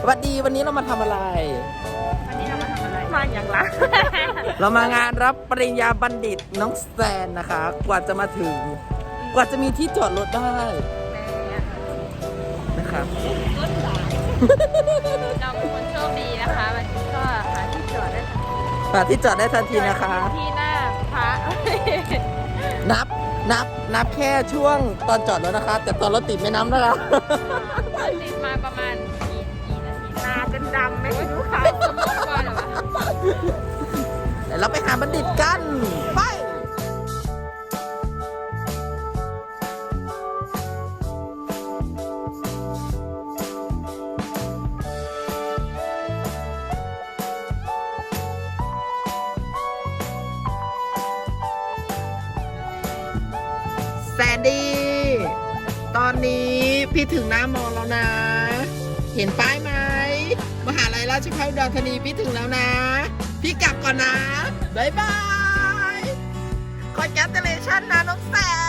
สวัสดีวันนี้เรามาทำอะไร วันนี้เรามาทำอะไร มาอย่างละ เรามางานรับปริญญาบัณฑิตน้องแซนนะคะ กว่าจะมาถึง กว่าจะมีที่จอดรถได้นะครับเราเป็นคนโชคดีนะคะวันนี้ก็หาที่จอดได้ทันทีหาที่จอดได้ทันทีนะคะ ที่หน้าพระนับนับนับแค่ช่วงตอนจอดรถนะคะ แต่ตอนรถติดไม่นับนะคะติดมาประมาณกี่กี่นาทีนาจนดำไม่รู้ค่ะสมมติว่าเรอวะเดี๋ยวเราไปหาบัณฑิตกัน ไป แซนดี้ ตอนนี้พี่ถึงหน้ามอแล้วนะ เห็นป้ายไหม มหาลัยราชภัฏอุดรธานีพี่ถึงแล้วนะ พี่กลับก่อนนะ บ๊ายบายคอนแกรเลชันนะน้องแซน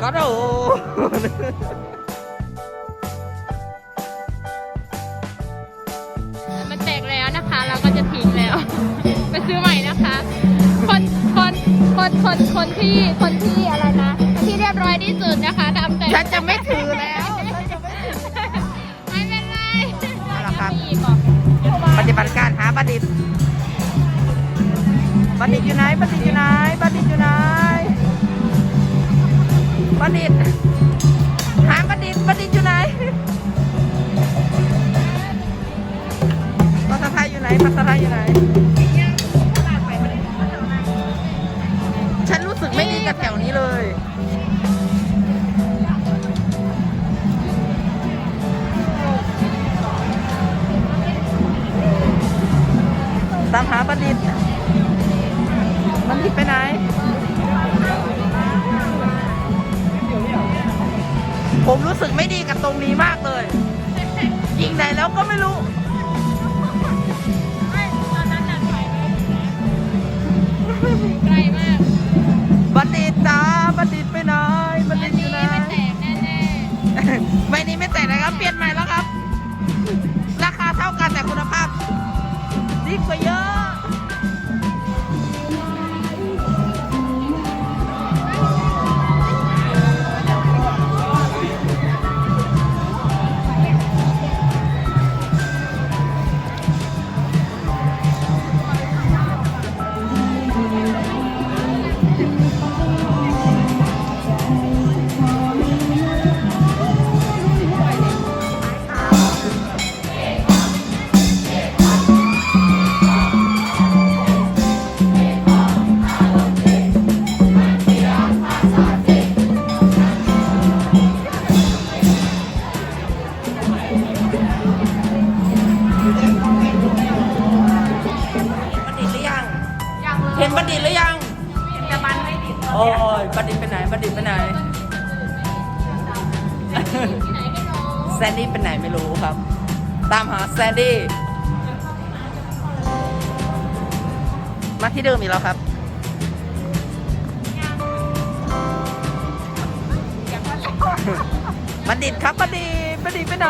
ขอโทษมันแตกแล้วนะคะ เราก็จะทิ้งแล้ว ไปซื้อใหม่นะคะ คนคนคนคนคนที่คนที่อะไรนะคนที่เรียบร้อยที่สุดนะคะทำแต่ฉันจะไม่ถือแล้วไม่เป็นไรเอาละครับมีอีกเหรอปฏิบัติการหาบัณฑิตบัณฑิตอยู่ไหนบัณฑิตอยู่ไหนบัณฑิตอยู่ไหน บัณฑิตหาบัณฑิตบัณฑิตอยู่ไหนภาษาไทยอยู่ไหนภาษาไทยอยู่ไหน ฉันรู้สึกไม่ดีกับแถวนี้เลยตามหาบัณฑิตบัณฑิตไปไหน ผมรู้สึกไม่ดีกับตรงนี้มากเลย ยิงไหนแล้วก็ไม่รู้ไม่ตอนนั้นน่ะถ่ายไว้ไกลมากบัณฑิตจ้าบัณฑิตไป แซนดี้ไปไหนไม่รู้ครับ ตามหาแซนดี้มาที่เดิมอีกแล้วครับบัณฑิตครับบัณฑิตบัณฑิตไปไหน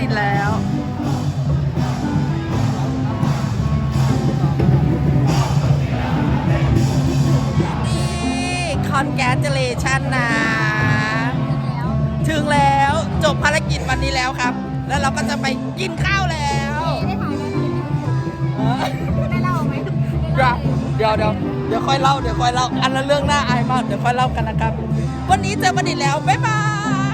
ดินแล้วนี่คอนแกสเจเลชันนะ ถึงแล้วจบภารกิจวันนี้แล้วครับ แล้วเราก็จะไปกินข้าวแล้วเดี๋ยวเดี๋ยวเดี๋ยวเดี๋ยวค่อยเล่าเดี๋ยวค่อยเล่าอันละเรื่องหน้าอายมากเดี๋ยวค่อยเล่ากันนะครับ วันนี้เจอบันดิตแล้ว บ๊ายบาย